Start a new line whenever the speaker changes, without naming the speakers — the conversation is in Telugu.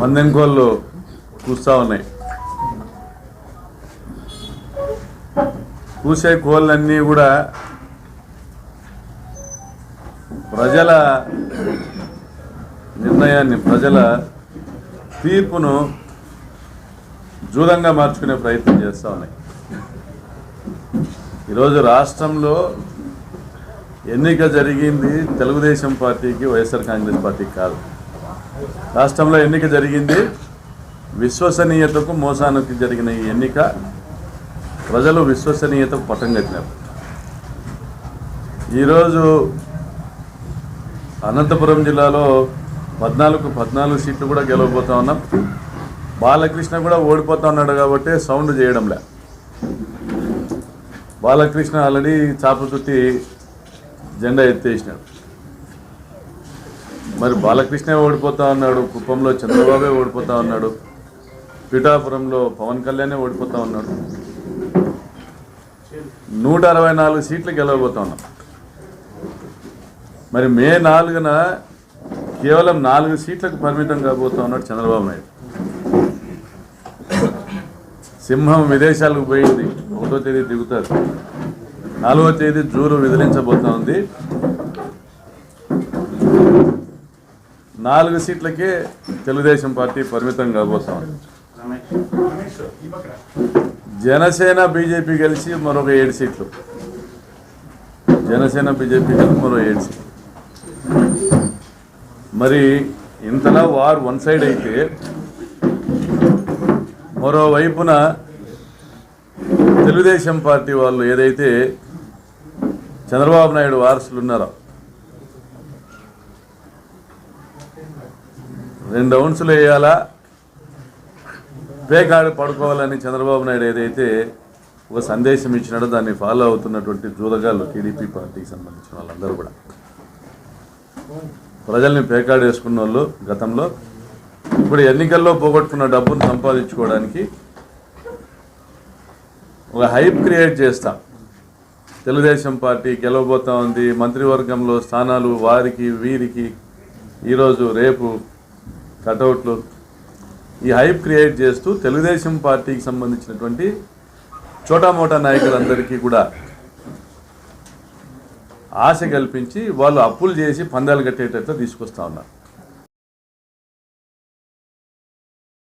పందెం కోళ్ళు కూస్తూ ఉన్నాయి. కూసే కోళ్ళన్నీ కూడా ప్రజల నిర్ణయాన్ని ప్రజల తీర్పును జూదంగా మార్చుకునే ప్రయత్నం చేస్తూ ఉన్నాయి. ఈరోజు రాష్ట్రంలో ఎన్నిక జరిగింది తెలుగుదేశం పార్టీకి వైఎస్ఆర్ కాంగ్రెస్ పార్టీకి కాదు. రాష్ట్రంలో ఎన్నిక జరిగింది. విశ్వసనీయతకు మోసానికి జరిగిన ఈ ఎన్నిక ప్రజలు విశ్వసనీయతకు పట్టం కట్టినారు. ఈరోజు అనంతపురం జిల్లాలో పద్నాలుగు పద్నాలుగు సీట్లు కూడా గెలవబోతా ఉన్నాం. బాలకృష్ణ కూడా ఓడిపోతా ఉన్నాడు కాబట్టి సౌండ్ చేయడంలే. బాలకృష్ణ ఆల్రెడీ చాప చుట్టి జెండా ఎత్తేసినాడు. మరి బాలకృష్ణ ఓడిపోతా ఉన్నాడు కుప్పంలో చంద్రబాబే ఓడిపోతా ఉన్నాడు పిఠాపురంలో పవన్ కళ్యాణే ఓడిపోతా ఉన్నాడు. నూట అరవై నాలుగు సీట్లు గెలవబోతా ఉన్నాం. మరి మే నాలుగున కేవలం నాలుగు సీట్లకు పరిమితం కాబోతా ఉన్నాడు చంద్రబాబు నాయుడు. సింహం విదేశాలకు పోయింది ఒకటో తేదీ దిగుతారు. నాలుగో తేదీ జూరు విదిలించబోతా ఉంది. నాలుగు సీట్లకే తెలుగుదేశం పార్టీ పరిమితం కాబోతాం జనసేన బీజేపీ కలిసి మరొక ఏడు సీట్లు. జనసేన బీజేపీ కలిసి మరో ఏడు సీట్లు. మరి ఇంతలా వార్ వన్ సైడ్ అయితే మరోవైపున తెలుగుదేశం పార్టీ వాళ్ళు ఏదైతే చంద్రబాబు నాయుడు వారసులు ఉన్నారో రెండు ఔన్సులు వేయాలా? పేకాడు పడుకోవాలని చంద్రబాబు నాయుడు ఏదైతే ఒక సందేశం ఇచ్చినాడో దాన్ని ఫాలో అవుతున్నటువంటి జూదగాళ్ళు టీడీపీ పార్టీకి సంబంధించిన వాళ్ళందరూ కూడా. ప్రజల్ని పేకాడు వేసుకున్న వాళ్ళు గతంలో ఇప్పుడు ఎన్నికల్లో పోగొట్టుకున్న డబ్బును సంపాదించుకోవడానికి ఒక హైప్ క్రియేట్ చేస్తాం. తెలుగుదేశం పార్టీ గెలవబోతా ఉంది మంత్రివర్గంలో స్థానాలు వారికి వీరికి ఈరోజు రేపు కటౌట్లు ఈ హైప్ క్రియేట్ చేస్తూ తెలుగుదేశం పార్టీకి సంబంధించినటువంటి చోటామోటా నాయకులందరికీ కూడా ఆశ కల్పించి వాళ్ళు అప్పులు చేసి పందాలు కట్టేటట్లు తీసుకొస్తా ఉన్నారు.